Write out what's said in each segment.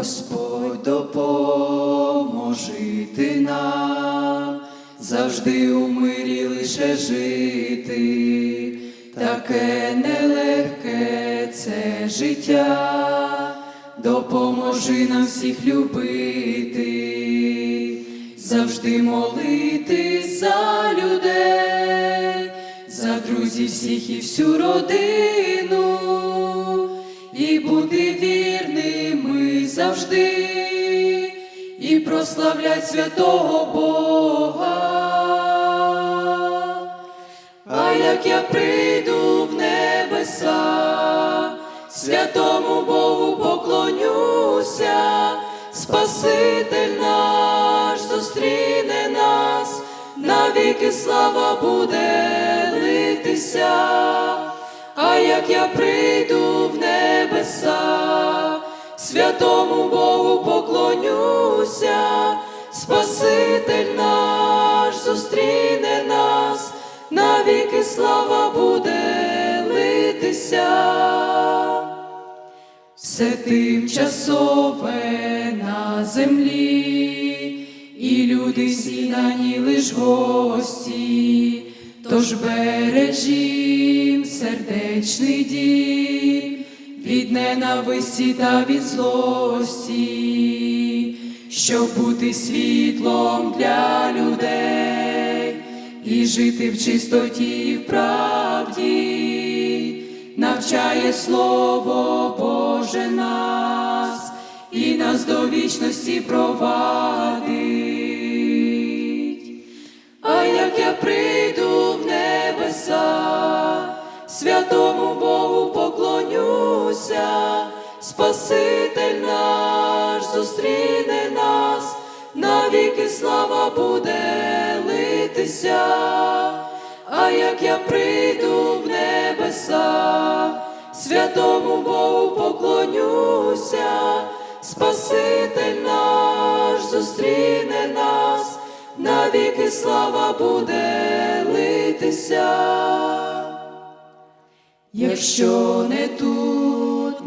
Господь допоможи ти нам, завжди у мирі лише жити, таке нелегке це життя, допоможи нам всіх любити, завжди молитись за людей, за друзів всіх і всю родину, і бути вірними завжди, і прославлять святого Бога. А як я прийду в небеса, святому Богу поклонюся, Спаситель наш зустріне нас, навіки слава буде литися. А як я прийду в небеса, святому Богу поклонюся, Спаситель наш зустріне нас, навіки слава буде литися. Все тимчасове на землі, і люди всі лиш гості, тож бережім сердечний дім від ненависті та від злості, щоб бути світлом для людей і жити в чистоті і в правді, навчає Слово Боже нас і нас до вічності провадить. Поклонюся, Спаситель наш зустріне нас, навіки слава буде литися. А як я прийду в небеса, святому Богу поклонюся, Спаситель наш зустріне нас, навіки слава буде литися. Якщо не тут,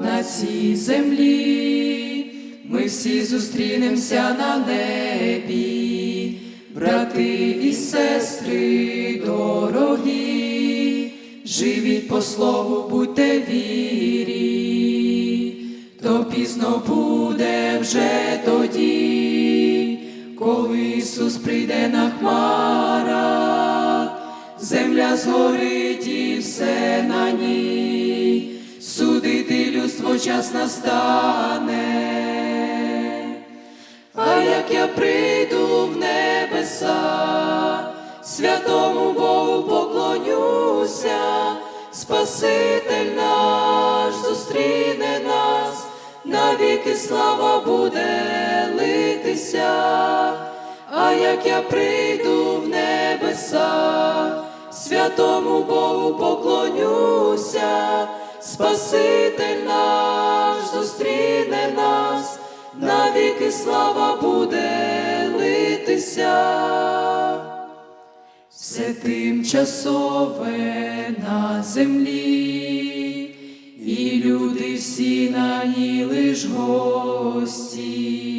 на цій землі, ми всі зустрінемося на небі, брати і сестри дорогі, живіть по слову, будьте вірі, то пізно буде вже тоді, коли Ісус прийде на хмарах, земля згорить і все на ній, судити людство час настане. А як я прийду в небеса, святому Богу поклонюся, Спаситель наш зустріне нас, навіки слава буде литися. А як я прийду в небеса, святому Богу поклонюся, Спаситель наш зустріне нас, навіки слава буде литися. Все тимчасове на землі, і люди всі на ній лиш гості.